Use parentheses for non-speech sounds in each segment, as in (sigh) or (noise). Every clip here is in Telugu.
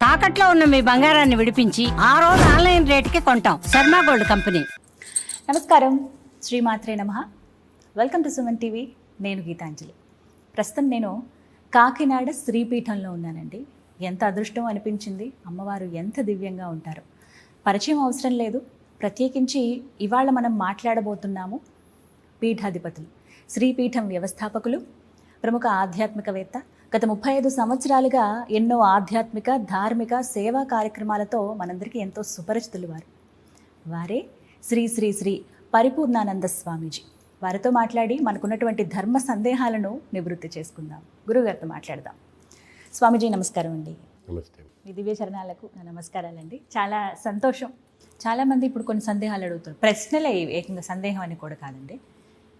తాకట్లో ఉన్న మీ బంగారాన్ని విడిపించి ఆ రోజు ఆన్లైన్ రేట్కి కొంటాం. Sharma gold company. నమస్కారం. శ్రీమాత్రే నమ. Welcome to Suman TV. నేను గీతాంజలి. ప్రస్తుతం నేను కాకినాడ శ్రీపీఠంలో ఉన్నానండి. ఎంత అదృష్టం అనిపించింది? అమ్మవారు ఎంత దివ్యంగా ఉంటారు? పరిచయం అవసరం లేదు. ప్రత్యేకించి ఇవాళ మనం మాట్లాడబోతున్నాము పీఠాధిపతులు శ్రీపీఠం వ్యవస్థాపకులు ప్రముఖ ఆధ్యాత్మికవేత్త గత ముప్పై ఐదు సంవత్సరాలుగా ఎన్నో ఆధ్యాత్మిక ధార్మిక సేవా కార్యక్రమాలతో మనందరికీ ఎంతో సుపరిచితులు వారు. వారే శ్రీ శ్రీ శ్రీ పరిపూర్ణానంద స్వామీజీ. వారితో మాట్లాడి మనకున్నటువంటి ధర్మ సందేహాలను నివృత్తి చేసుకుందాం. గురుగారితో మాట్లాడదాం. స్వామీజీ నమస్కారం అండి. నమస్తే. మీ దివ్య చరణాలకు నా నమస్కారాలండి. చాలా సంతోషం. చాలామంది ఇప్పుడు కొన్ని సందేహాలు అడుగుతారు. ప్రశ్నలే ఏకంగా సందేహం అని కూడా కాదండి.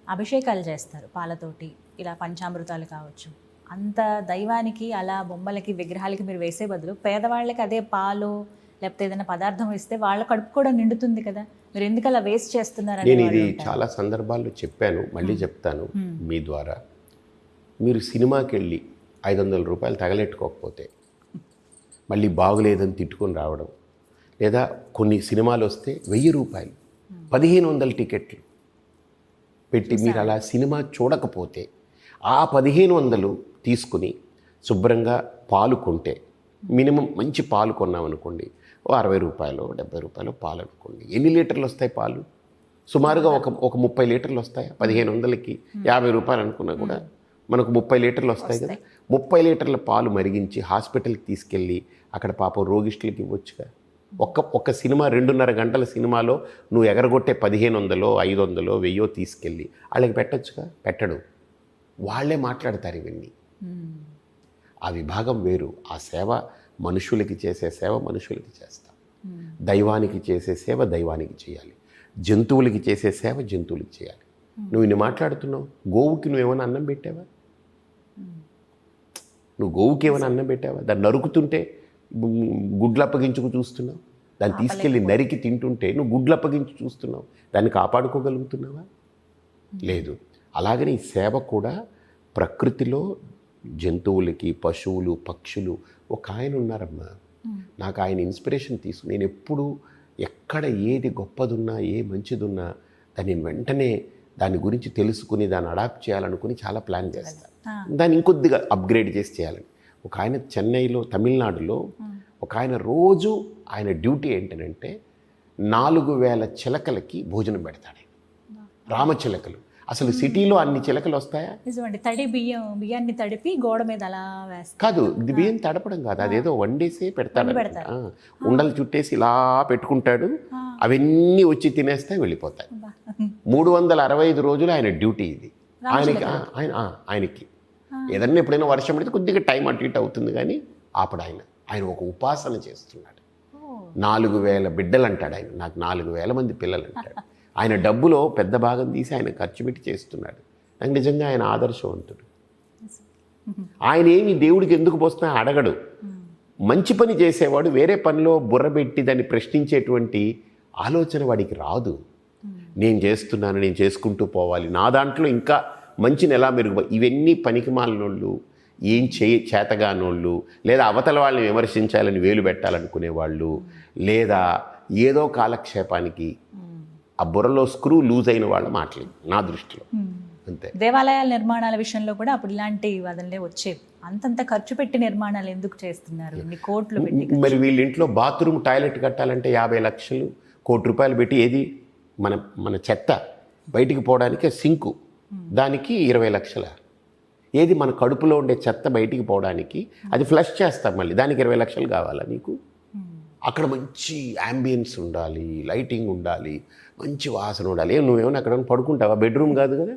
అభిషేకాలు చేస్తారు. పాలతోటి ఇలా పంచామృతాలు కావచ్చు. అంత దైవానికి అలా బొమ్మలకి విగ్రహాలకి మీరు వేసే బదులు పేదవాళ్ళకి అదే పాలు లేకపోతే ఏదైనా పదార్థం ఇస్తే వాళ్ళ కడుపు కూడా నిండుతుంది కదా. మీరు ఎందుకు అలా వేస్ట్ చేస్తున్నారు నేను ఇది చాలా సందర్భాల్లో చెప్పాను మళ్ళీ చెప్తాను మీ ద్వారా. మీరు సినిమాకి వెళ్ళి ఐదు వందల రూపాయలు తగలెట్టుకోకపోతే మళ్ళీ బాగులేదని తిట్టుకొని రావడం లేదా కొన్ని సినిమాలు వస్తే వెయ్యి రూపాయలు పదిహేను వందల టికెట్లు పెట్టి మీరు అలా సినిమా చూడకపోతే ఆ పదిహేను వందలు తీసుకుని శుభ్రంగా పాలు కొంటే మినిమం మంచి పాలు కొన్నామనుకోండి ఓ అరవై రూపాయలు డెబ్బై రూపాయలు పాలు అనుకోండి. ఎన్ని లీటర్లు వస్తాయి పాలు? సుమారుగా ఒక ఒక ముప్పై లీటర్లు వస్తాయి? పదిహేను వందలకి యాభై రూపాయలు అనుకున్నా కూడా మనకు ముప్పై లీటర్లు వస్తాయి కదా? ముప్పై లీటర్ల పాలు మరిగించి హాస్పిటల్కి తీసుకెళ్ళి అక్కడ పాపం రోగిష్టులకి ఇవ్వచ్చుగా? ఒక్క ఒక్క సినిమా రెండున్నర గంటల సినిమాలో నువ్వు ఎగరగొట్టే పదిహేను వందలో ఐదు వందలో వెయ్యో తీసుకెళ్ళి వాళ్ళకి పెట్టొచ్చుగా? పెట్టడు. వాళ్ళే మాట్లాడతారు ఇవన్నీ. ఆ విభాగం వేరు. ఆ సేవ మనుషులకి చేసే సేవ మనుషులకి చేస్తాం. దైవానికి చేసే సేవ దైవానికి చేయాలి. జంతువులకి చేసే సేవ జంతువులకి చేయాలి. నువ్వు ఇన్ని మాట్లాడుతున్నావు. గోవుకి నువ్వేమైనా అన్నం పెట్టావా? నువ్వు గోవుకి ఏమైనా అన్నం పెట్టావా? దాన్ని నరుకుతుంటే గుడ్లు అప్పగించుకు చూస్తున్నావు. దాన్ని తీసుకెళ్ళి నరికి తింటుంటే నువ్వు గుడ్లు అప్పగించి చూస్తున్నావు. దాన్ని కాపాడుకోగలుగుతున్నావా? లేదు. అలాగని ఈ సేవ కూడా ప్రకృతిలో జంతువులకి పశువులు పక్షులు ఒక ఆయన ఉన్నారమ్మా. నాకు ఆయన ఇన్స్పిరేషన్ తీసుకు నేను ఎప్పుడు ఎక్కడ ఏది గొప్పదున్నా ఏ మంచిదున్నా దాన్ని నేను వెంటనే దాని గురించి తెలుసుకుని దాన్ని అడాప్ట్ చేయాలనుకుని చాలా ప్లాన్ చేస్తాను దాన్ని ఇంకొద్దిగా అప్గ్రేడ్ చేసి చేయాలని. ఒక ఆయన చెన్నైలో తమిళనాడులో ఒక ఆయన రోజు ఆయన డ్యూటీ ఏంటనంటే నాలుగు వేల చిలకలకి భోజనం పెడతాడు. రామచిలకలు. అసలు సిటీలో అన్ని చిలకలు వస్తాయా? నిజమండి. తడి బియ్యం బియ్యాన్ని తడిపి గోడ మీద అలా వేస్తారు. కాదు ఇది బియ్యం తడపడం కాదు. అదేదో వండేసే పెడతాడు ఉండలు చుట్టేసి ఇలా పెట్టుకుంటాడు. అవన్నీ వచ్చి తినేస్తాయి వెళ్ళిపోతాయి. మూడు వందల అరవై ఐదు రోజులు ఆయన డ్యూటీ ఇది. ఆయనకి ఆయన ఆయనకి. ఏదన్నా ఎప్పుడైనా వర్షం పడితే కొద్దిగా టైం అటు ఇటు అవుతుంది కానీ అప్పుడు ఆయన. ఆయన ఒక ఉపాసన చేస్తున్నాడు. నాలుగు వేల బిడ్డలు అంటాడు ఆయన. నాకు నాలుగు వేల మంది పిల్లలు అంటాడు (laughs) ఆయన డబ్బులో పెద్ద భాగం తీసి ఆయన ఖర్చు పెట్టి చేస్తున్నాడు. నాకు నిజంగా ఆయన ఆదర్శవంతుడు. ఆయన ఏమి దేవుడికి ఎందుకు పోస్తున్నా అడగడు. మంచి పని చేసేవాడు వేరే పనిలో బుర్రబెట్టి దాన్ని ప్రశ్నించేటువంటి ఆలోచన వాడికి రాదు. నేను చేస్తున్నాను నేను చేసుకుంటూ పోవాలి. నా దాంట్లో ఇంకా మంచిని ఎలా మెరుగు ఇవన్నీ పనికి మాలినోళ్ళు ఏం చే చేతగానోళ్ళు లేదా అవతల వాళ్ళని విమర్శించాలని వేలు పెట్టాలనుకునే వాళ్ళు లేదా ఏదో కాలక్షేపానికి ఆ బుర్రలో స్క్రూ లూజ్ అయిన వాళ్ళ మాటలు నా దృష్టిలో. అంతే. దేవాలయాల నిర్మాణాల విషయంలో కూడా అప్పుడు ఇలాంటి వదనలే వచ్చేవి. అంతంత ఖర్చు పెట్టి నిర్మాణాలు ఎందుకు చేస్తున్నారు? కోట్లు పెట్టి మరి వీళ్ళ ఇంట్లో బాత్రూమ్ టాయిలెట్ కట్టాలంటే యాభై లక్షలు కోటి రూపాయలు పెట్టి ఏది? మన మన చెత్త బయటికి పోవడానికి సింకు. దానికి ఇరవై లక్షల. ఏది మన కడుపులో ఉండే చెత్త బయటికి పోవడానికి అది ఫ్లష్ చేస్తాం మళ్ళీ. దానికి ఇరవై లక్షలు కావాలా నీకు? అక్కడ మంచి యాంబియన్స్ ఉండాలి లైటింగ్ ఉండాలి మంచి వాసన ఉండాలి. ఏం నువ్వేమైనా అక్కడ పడుకుంటావా? బెడ్రూమ్ కాదు కదా?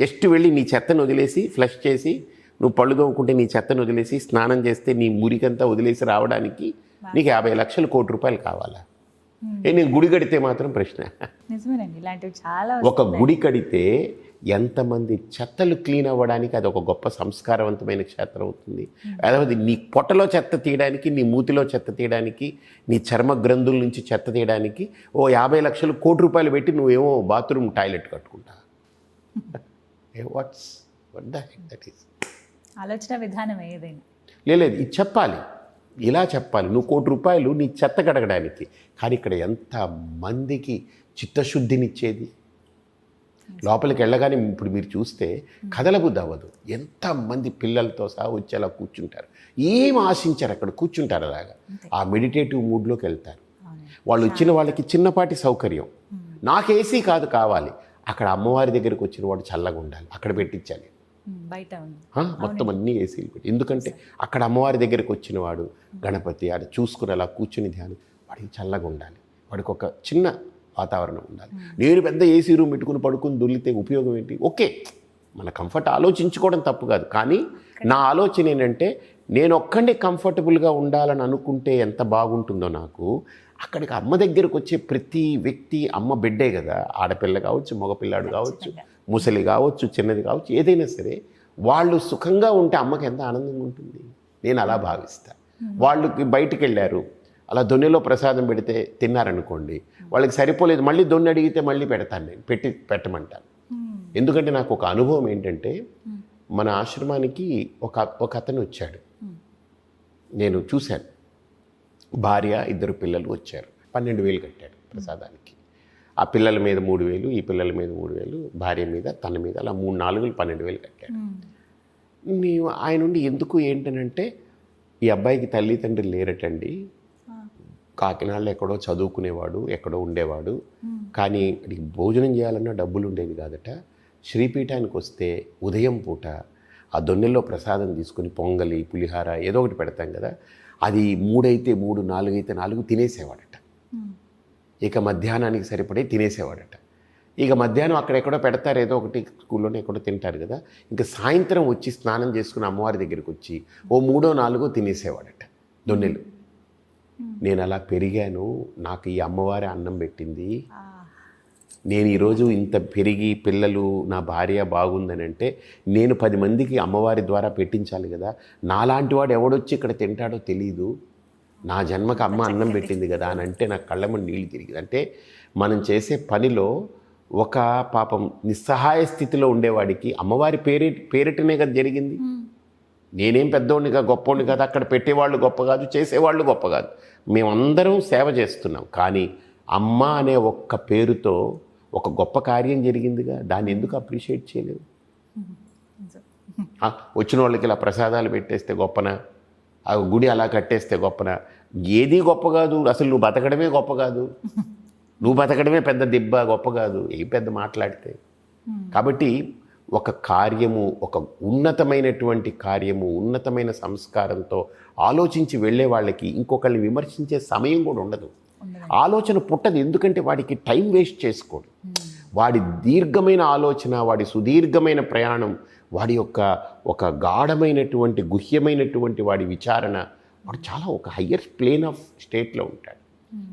జస్ట్ వెళ్ళి నీ చెత్తను వదిలేసి ఫ్లష్ చేసి నువ్వు పళ్ళు తోముకుంటే నీ చెత్తను వదిలేసి స్నానం చేస్తే నీ మురికంతా వదిలేసి రావడానికి నీకు యాభై లక్షలు కోటి రూపాయలు కావాలా? నేను గుడి కడితే మాత్రం ప్రశ్న. నిజమేనండి. ఇలాంటివి చాలా ఒక గుడి కడితే ఎంతమంది చెత్తలు క్లీన్ అవ్వడానికి అది ఒక గొప్ప సంస్కారవంతమైన క్షేత్రం అవుతుంది. Hmm. అదే నీ పొట్టలో చెత్త తీయడానికి నీ మూతిలో చెత్త తీయడానికి నీ చర్మ గ్రంథుల నుంచి చెత్త తీయడానికి ఓ యాభై లక్షలు కోటి రూపాయలు పెట్టి నువ్వేమో బాత్రూమ్ టాయిలెట్ కట్టుకుంటా. వాట్స్ వట్ దట్ ఈస్ ఆలోచన విధానం ఏదైనా. లేదు ఇది చెప్పాలి. ఇలా చెప్పాలి. నువ్వు కోటి రూపాయలు నీ చెత్త కడగడానికి. కానీ ఇక్కడ ఎంత మందికి చిత్తశుద్ధినిచ్చేది? లోపలికి వెళ్ళగానే ఇప్పుడు మీరు చూస్తే కదలబుద్ధి అవ్వదు ఎంతమంది పిల్లలతో సహా వచ్చి అలా కూర్చుంటారు. ఏం ఆశించారు అక్కడ? కూర్చుంటారు అలాగా. ఆ మెడిటేటివ్ మూడ్లోకి వెళ్తారు. వాళ్ళు వచ్చిన వాళ్ళకి చిన్నపాటి సౌకర్యం. నాకు ఏసీ కాదు కావాలి. అక్కడ అమ్మవారి దగ్గరికి వచ్చిన వాడు చల్లగా ఉండాలి. అక్కడ పెట్టించాలి. బయట మొత్తం అన్ని ఏసీలు పెట్టి. ఎందుకంటే అక్కడ అమ్మవారి దగ్గరికి వచ్చిన వాడు గణపతి ఆడ చూసుకుని అలా కూర్చుని ధ్యానం. వాడికి చల్లగా ఉండాలి. వాడికి ఒక చిన్న వాతావరణం ఉండాలి. నేను పెద్ద ఏసీ రూమ్ పెట్టుకుని పడుకుని దొల్లితే ఉపయోగం ఏంటి? ఓకే మన కంఫర్ట్ ఆలోచించుకోవడం తప్పు కాదు. కానీ నా ఆలోచన ఏంటంటే నేను ఒక్కడే కంఫర్టబుల్గా ఉండాలని అనుకుంటే ఎంత బాగుంటుందో నాకు అక్కడికి అమ్మ దగ్గరకు వచ్చే ప్రతి వ్యక్తి అమ్మ బిడ్డే కదా. ఆడపిల్ల కావచ్చు మగపిల్లాడు కావచ్చు ముసలి కావచ్చు చిన్నది కావచ్చు ఏదైనా సరే వాళ్ళు సుఖంగా ఉంటే అమ్మకి ఎంత ఆనందంగా ఉంటుంది? నేను అలా భావిస్తా. వాళ్ళకి బయటికి వెళ్ళారు అలా దొన్నెలో ప్రసాదం పెడితే తిన్నారనుకోండి వాళ్ళకి సరిపోలేదు మళ్ళీ దొన్ని అడిగితే మళ్ళీ పెడతాను నేను పెట్టి పెట్టమంటాను. ఎందుకంటే నాకు ఒక అనుభవం ఏంటంటే మన ఆశ్రమానికి ఒక ఒక అతను వచ్చాడు. నేను చూశాను. భార్య ఇద్దరు పిల్లలు వచ్చారు. పన్నెండు వేలు కట్టాడు ప్రసాదానికి. ఆ పిల్లల మీద మూడు వేలు ఈ పిల్లల మీద మూడు వేలు భార్య మీద తన మీద అలా మూడు నాలుగులు పన్నెండు వేలు కట్టాడు. మేము నేను ఆయన నుండి ఎందుకు ఏంటనంటే ఈ అబ్బాయికి తల్లిదండ్రులు లేరటండి. కాకినాడలో ఎక్కడో చదువుకునేవాడు ఎక్కడో ఉండేవాడు. కానీ వాడికి భోజనం చేయాలన్నా డబ్బులు ఉండేవి కాదట. శ్రీపీఠానికి వస్తే ఉదయం పూట ఆ దొన్నెల్లో ప్రసాదం తీసుకొని పొంగలి పులిహార ఏదో ఒకటి పెడతాం కదా అది మూడైతే మూడు నాలుగైతే నాలుగు తినేసేవాడట. ఇక మధ్యాహ్నానికి సరిపడే తినేసేవాడట. ఇక మధ్యాహ్నం అక్కడెక్కడో పెడతారు ఏదో ఒకటి స్కూల్లోనే ఎక్కడో తింటారు కదా. ఇంకా సాయంత్రం వచ్చి స్నానం చేసుకుని అమ్మవారి దగ్గరికి వచ్చి ఓ మూడో నాలుగో తినేసేవాడట దొన్నెలు. నేను అలా పెరిగాను. నాకు ఈ అమ్మవారి అన్నం పెట్టింది. నేను ఈరోజు ఇంత పెరిగి పిల్లలు నా భార్య బాగుందని అంటే నేను పది మందికి అమ్మవారి ద్వారా పెట్టించాలి కదా. నాలాంటి వాడు ఎవడొచ్చి ఇక్కడ తింటాడో తెలియదు నా జన్మకు అమ్మ అన్నం పెట్టింది కదా అని అంటే నాకు కళ్ళమ్మ నీళ్ళు తిరిగింది అంటే మనం చేసే పనిలో ఒక పాపం నిస్సహాయ స్థితిలో ఉండేవాడికి అమ్మవారి పేరే పేరిటనే కదా జరిగింది. నేనేం పెద్దోడినిగా గొప్పోడిని కాదు అక్కడ పెట్టేవాళ్ళు గొప్ప కాదు చేసేవాళ్ళు గొప్ప కాదు. మేమందరం సేవ చేస్తున్నాం. కానీ అమ్మ అనే ఒక్క పేరుతో ఒక గొప్ప కార్యం జరిగిందిగా. దాన్ని ఎందుకు అప్రిషియేట్. ఆ, వచ్చిన వాళ్ళకి ఇలా ప్రసాదాలు పెట్టేస్తే గొప్పన ఆ గుడి అలా కట్టేస్తే గొప్పన. ఏది గొప్ప కాదు. అసలు నువ్వు బతకడమే గొప్ప కాదు. నువ్వు బతకడమే పెద్ద దెబ్బ గొప్ప కాదు. ఏం పెద్ద మాట్లాడితే. కాబట్టి ఒక కార్యము ఒక ఉన్నతమైనటువంటి కార్యము ఉన్నతమైన సంస్కారంతో ఆలోచించి వెళ్ళే వాళ్ళకి ఇంకొకరిని విమర్శించే సమయం కూడా ఉండదు. ఉండదు. ఆలోచన పుట్టదు ఎందుకంటే వాడికి టైం వేస్ట్ చేసుకోడు. వాడి దీర్ఘమైన ఆలోచన వాడి సుదీర్ఘమైన ప్రయాణం వాడి యొక్క ఒక గాఢమైనటువంటి గుహ్యమైనటువంటి వాడి విచారణ వాడు చాలా ఒక హయ్యర్ ప్లేన్ ఆఫ్ స్టేట్లో ఉంటాడు.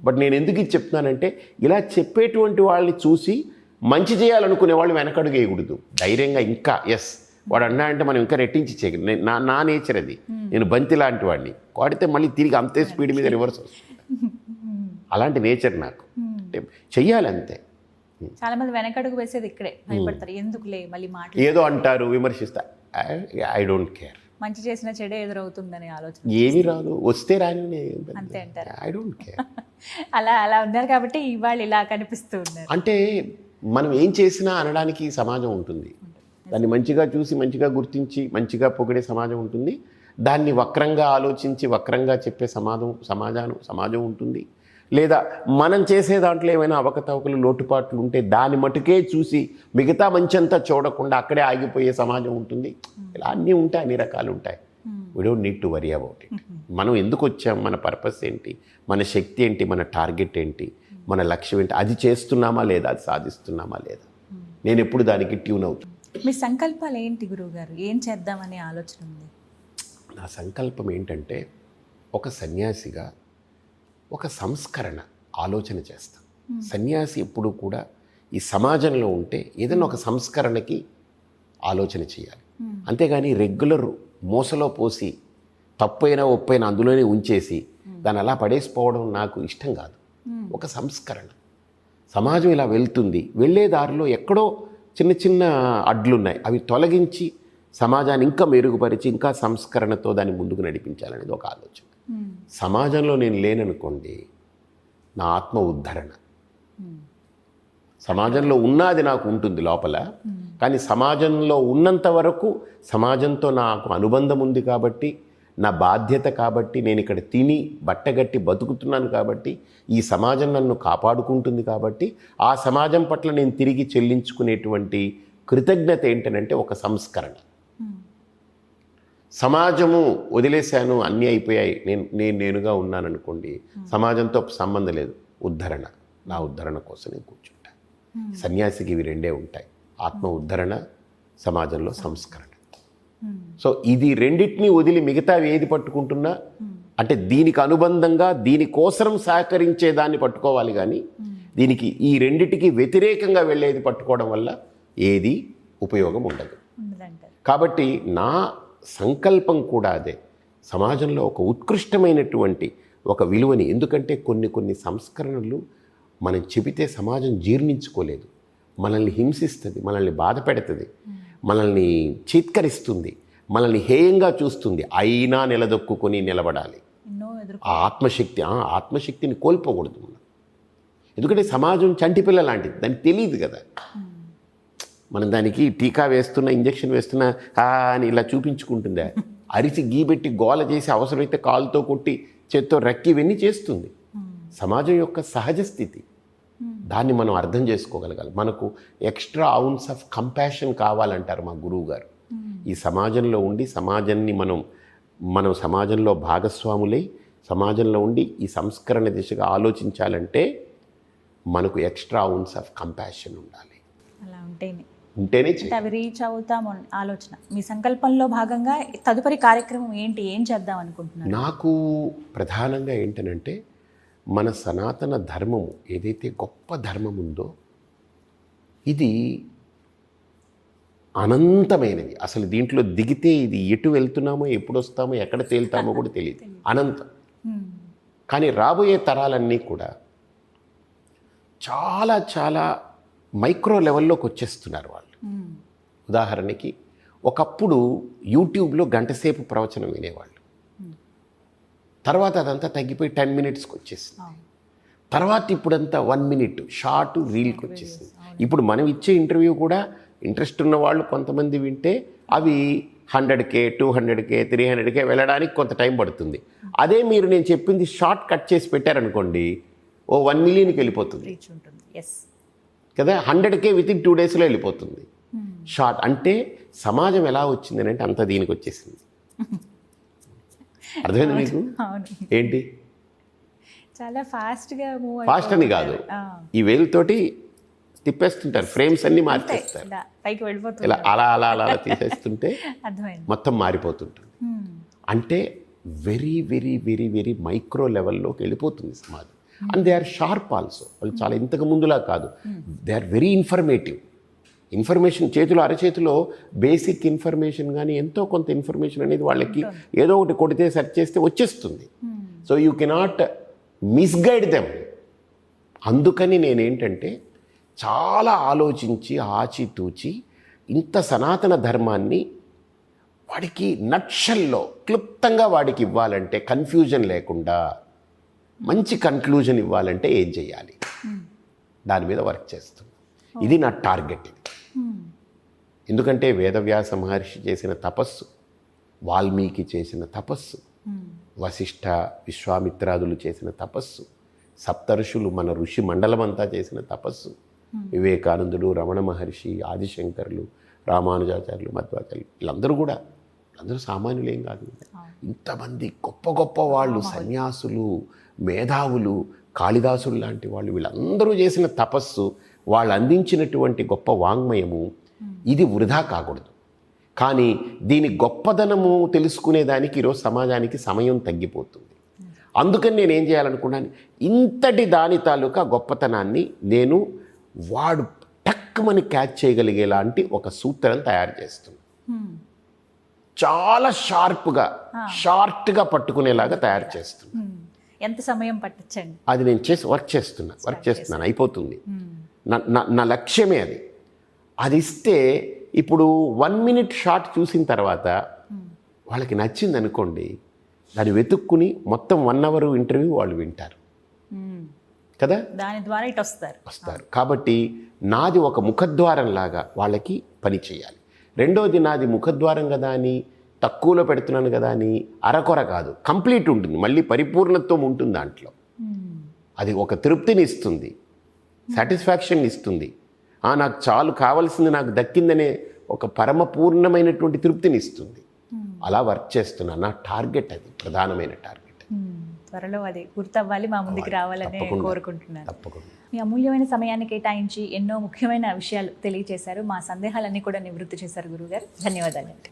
బట్ నేను ఎందుకు ఇది చెప్తున్నానంటే ఇలా చెప్పేటువంటి వాళ్ళని చూసి మంచి చేయాలనుకునే వాళ్ళు వెనకడుగు వేయకూడదు. ధైర్యంగా ఇంకా ఎస్ వాడు అన్నా అంటే మనం ఇంకా రెట్టించి చేయగలం. నా నా నేచర్ అది. నేను బంతి లాంటి వాడిని. కొడితే మళ్ళీ తిరిగి అంతే స్పీడ్ మీద రివర్స్ వస్తుంది. అలాంటి నేచర్ నాకు. అంటే చెయ్యాలి అంతే చాలా మంది వెనకడుగు వేసేది ఇక్కడే. భయపడతారు. ఎందుకులే మళ్ళీ మాటలు ఏదో అంటారు విమర్శిస్తా. ఐ డోంట్ కేర్ మంచి చేసిన చెడే ఎదురవుతుందనే ఆలోచన ఏమి రాదు. వస్తే రాని అంతే అంటారు. ఐ డోంట్ కేర్ అలా అలా ఉన్నారు కాబట్టి ఇవాళ ఇలా కనిపిస్తూ ఉన్నారు. అంటే మనం ఏం చేసినా అనడానికి సమాజం ఉంటుంది. దాన్ని మంచిగా చూసి మంచిగా గుర్తించి మంచిగా పొగిడే సమాజం ఉంటుంది. దాన్ని వక్రంగా ఆలోచించి వక్రంగా చెప్పే సమాజం సమాజం సమాజం ఉంటుంది. లేదా మనం చేసే దాంట్లో ఏమైనా అవకతవకలు లోటుపాట్లు ఉంటే దాని మటుకే చూసి మిగతా మంచంతా చూడకుండా అక్కడే ఆగిపోయే సమాజం ఉంటుంది. ఇలా అన్నీ ఉంటాయి అన్ని రకాలు ఉంటాయి. We don't need to worry about it మనం ఎందుకు వచ్చాం? మన పర్పస్ ఏంటి? మన శక్తి ఏంటి? మన టార్గెట్ ఏంటి? మన లక్ష్యం ఏంటి? అది చేస్తున్నామా లేదా? అది సాధిస్తున్నామా లేదా? నేను ఎప్పుడు దానికి ట్యూన్ అవుతాను మీ సంకల్పాలు ఏంటి గురువు గారు ఏం చేద్దామనే ఆలోచన ఉంది? నా సంకల్పం ఏంటంటే ఒక సన్యాసిగా ఒక సంస్కరణ ఆలోచన చేస్తాం. సన్యాసి ఎప్పుడు కూడా ఈ సమాజంలో ఉంటే ఏదైనా ఒక సంస్కరణకి ఆలోచన చేయాలి. అంతేగాని రెగ్యులర్ మోసలో పోసి తప్పైనా ఒప్పైనా అందులోనే ఉంచేసి దాన్ని అలా పడేసిపోవడం నాకు ఇష్టం కాదు. ఒక సంస్కరణ. సమాజం ఇలా వెళ్తుంది. వెళ్ళే దారిలో ఎక్కడో చిన్న చిన్న అడ్లున్నాయి. అవి తొలగించి సమాజాన్ని ఇంకా మెరుగుపరిచి ఇంకా సంస్కరణతో దాన్ని ముందుకు నడిపించాలనేది ఒక ఆలోచన. సమాజంలో నేను లేననుకోండి నా ఆత్మ ఉద్ధరణ. సమాజంలో ఉన్నది నాకు ఉంటుంది లోపల కానీ సమాజంలో ఉన్నంత వరకు సమాజంతో నాకు అనుబంధం ఉంది కాబట్టి నా బాధ్యత కాబట్టి నేను ఇక్కడ తిని బట్టగట్టి బతుకుతున్నాను కాబట్టి ఈ సమాజం నన్ను కాపాడుకుంటుంది కాబట్టి ఆ సమాజం పట్ల నేను తిరిగి చెల్లించుకునేటువంటి కృతజ్ఞత ఏంటనంటే ఒక సంస్కరణ. సమాజము వదిలేశాను అన్నీ అయిపోయాయి. నేను నేను నేనుగా ఉన్నాను అనుకోండి సమాజంతో సంబంధం లేదు. ఉద్ధరణ. నా ఉద్ధరణ కోసం నేను కూర్చుంటాను సన్యాసికి ఇవి రెండే ఉంటాయి. ఆత్మ ఉద్ధరణ సమాజంలో సంస్కరణ. సో ఇది రెండింటినీ వదిలి మిగతావి ఏది పట్టుకుంటున్నా? అంటే దీనికి అనుబంధంగా దీనికోసం సహకరించే దాన్ని పట్టుకోవాలి కానీ దీనికి ఈ రెండిటికి వ్యతిరేకంగా వెళ్ళేది పట్టుకోవడం వల్ల ఏది ఉపయోగం ఉండదు. కాబట్టి నా సంకల్పం కూడా అదే. సమాజంలో ఒక ఉత్కృష్టమైనటువంటి ఒక విలువని ఎందుకంటే కొన్ని కొన్ని సంస్కరణలు మనం చెబితే సమాజం జీర్ణించుకోలేదు. మనల్ని హింసిస్తుంది మనల్ని బాధ పెడుతుంది మనల్ని చీత్కరిస్తుంది మనల్ని హేయంగా చూస్తుంది. అయినా నిలదొక్కుని నిలబడాలి. ఆ ఆత్మశక్తి ఆ ఆత్మశక్తిని కోల్పోకూడదు మనం. ఎందుకంటే సమాజం చంటిపిల్ల లాంటిది దానికి తెలియదు కదా. మనం దానికి టీకా వేస్తున్నా ఇంజక్షన్ వేస్తున్నా అని ఇలా చూపించుకుంటుందా? అరిచి గీబెట్టి గోల చేసి అవసరమైతే కాలుతో కొట్టి చేత్తో రక్కి ఇవన్నీ చేస్తుంది. సమాజం యొక్క సహజ స్థితి. దాన్ని మనం అర్థం చేసుకోగలగాలి. మనకు ఎక్స్ట్రా అవున్స్ ఆఫ్ కంపాషన్ కావాలంటారు మా గురువు గారు ఈ సమాజంలో ఉండి సమాజాన్ని మనం మనం సమాజంలో భాగస్వాములై సమాజంలో ఉండి ఈ సంస్కరణ దిశగా ఆలోచించాలంటే మనకు ఎక్స్ట్రా అవున్స్ ఆఫ్ కంపాషన్ ఉండాలి. అలా ఉంటేనే. ఉంటేనే అవి రీచ్ అవుతాము ఆలోచన. మీ సంకల్పంలో భాగంగా తదుపరి కార్యక్రమం ఏంటి? ఏం చేద్దాం అనుకుంటున్నారు? నాకు ప్రధానంగా ఏంటనంటే మన సనాతన ధర్మము ఏదైతే గొప్ప ధర్మం ఉందో ఇది అనంతమైనది. అసలు దీంట్లో దిగితే ఇది ఎటు వెళ్తున్నామో ఎప్పుడు వస్తామో ఎక్కడ తేలుతామో కూడా తెలియదు. అనంతం. కానీ రాబోయే తరాలన్నీ కూడా చాలా చాలా మైక్రో లెవెల్లోకి వచ్చేస్తున్నారు వాళ్ళు. ఉదాహరణకి ఒకప్పుడు యూట్యూబ్లో గంటసేపు ప్రవచనం వినేవాళ్ళు. తర్వాత అదంతా తగ్గిపోయి టెన్ మినిట్స్కి వచ్చేసింది. తర్వాత ఇప్పుడంతా వన్ మినిట్ షార్ట్ రీల్కి వచ్చేసింది. ఇప్పుడు మనం ఇచ్చే ఇంటర్వ్యూ కూడా ఇంట్రెస్ట్ ఉన్న వాళ్ళు కొంతమంది వింటే అవి hundred K two hundred K three hundred K వెళ్ళడానికి కొంత టైం పడుతుంది. అదే మీరు నేను చెప్పింది షార్ట్ కట్ చేసి పెట్టారనుకోండి ఓ వన్ మిలియన్కి వెళ్ళిపోతుంది. కదా hundred K within two డేస్లో వెళ్ళిపోతుంది. షార్ట్ అంటే సమాజం ఎలా వచ్చింది అంటే అంత దీనికి వచ్చేసింది. అర్థమైంది మీకు? ఏంటి? చాలా ఫాస్ట్గా మూవ్ ఫాస్ట్ అని కాదు. ఈ వేలుతోటి తిప్పేస్తుంటారు. ఫ్రేమ్స్ అన్ని మార్చేస్తారు. పైకి వెళ్ళిపోతుంది ఇలా అలా అలా అలా అలా తీసేస్తుంటే (laughs) మొత్తం మారిపోతుంటుంది. అంటే very very very very micro లెవెల్లోకి వెళ్ళిపోతుంది సమాజం. And they are sharp also. వాళ్ళు చాలా ఇంతకు ముందులా కాదు. They are very informative. Information చేతిలో అరచేతిలో బేసిక్ ఇన్ఫర్మేషన్ కానీ ఎంతో కొంత ఇన్ఫర్మేషన్ అనేది వాళ్ళకి ఏదో ఒకటి కొడితే సెర్చ్ చేస్తే వచ్చేస్తుంది. So you cannot misguide them. అందుకని నేనేంటంటే చాలా ఆలోచించి ఆచితూచి ఇంత సనాతన ధర్మాన్ని వాడికి నక్షల్లో క్లుప్తంగా వాడికి ఇవ్వాలంటే కన్ఫ్యూజన్ లేకుండా మంచి కన్క్లూజన్ ఇవ్వాలంటే ఏం చేయాలి? దాని మీద వర్క్ చేస్తుంది ఇది నా టార్గెట్. ఇది. ఎందుకంటే వేదవ్యాస మహర్షి చేసిన తపస్సు వాల్మీకి చేసిన తపస్సు మ్మ్. వశిష్ఠ విశ్వామిత్రాదులు చేసిన తపస్సు సప్తఋషులు మన ఋషి మండలమంతా చేసిన తపస్సు వివేకానందుడు రమణ మహర్షి ఆదిశంకరులు రామానుజాచార్యులు మధ్వాచార్యులు వీళ్ళందరూ కూడా వీళ్ళందరూ సామాన్యులేం కాదు. ఇంతమంది గొప్ప గొప్ప వాళ్ళు సన్యాసులు మేధావులు కాళిదాసులు లాంటి వాళ్ళు వీళ్ళందరూ చేసిన తపస్సు వాళ్ళు అందించినటువంటి గొప్ప వాంగ్మయము ఇది వృధా కాకూడదు. కానీ దీని గొప్పదనము తెలుసుకునేదానికి ఈరోజు సమాజానికి సమయం తగ్గిపోతుంది. అందుకని నేను ఏం చేయాలనుకున్నాను ఇంతటి దాని తాలూకా గొప్పతనాన్ని నేను వాడు టక్కుమని క్యాచ్ చేయగలిగేలాంటి ఒక సూత్రం తయారు చేస్తున్నాను. చాలా షార్ప్గా షార్ట్గా పట్టుకునేలాగా తయారు చేస్తున్నాను. ఎంత సమయం పట్టచ్చండి? అది నేను చేసి వర్క్ చేస్తున్నా వర్క్ చేస్తున్నాను అయిపోతుంది. నా నా- లక్ష్యమే అది. అది ఇస్తే ఇప్పుడు వన్ మినిట్ షార్ట్ చూసిన తర్వాత వాళ్ళకి నచ్చింది అనుకోండి దాన్ని వెతుక్కుని మొత్తం వన్ అవర్ ఇంటర్వ్యూ వాళ్ళు వింటారు. కదా? దాని ద్వారా ఇటు వస్తారు. వస్తారు. కాబట్టి నాది ఒక ముఖద్వారం లాగా వాళ్ళకి పని చేయాలి. రెండోది నాది ముఖద్వారం కదా అని తక్కువలో పెడుతున్నాను కదా అని అరకొర కాదు. కంప్లీట్ ఉంటుంది. మళ్ళీ పరిపూర్ణత్వం ఉంటుంది దాంట్లో. అది ఒక తృప్తిని ఇస్తుంది సాటిస్ఫాక్షన్ ఇస్తుంది. ఆ నాకు చాలు కావాల్సింది నాకు దక్కిందనే ఒక పరమపూర్ణమైనటువంటి తృప్తిని ఇస్తుంది. అలా వర్క్ చేస్తున్నాను నా టార్గెట్ అది ప్రధానమైన టార్గెట్. త్వరలో అది గుర్తవ్వాలి మా ముందుకు రావాలని. కోరుకుంటున్నాను. తప్పకుండా. మీ అమూల్యమైన సమయాన్ని కేటాయించి ఎన్నో ముఖ్యమైన విషయాలు తెలియజేశారు మా సందేహాలన్నీ కూడా నివృత్తి చేశారు గురుగారు ధన్యవాదాలండి.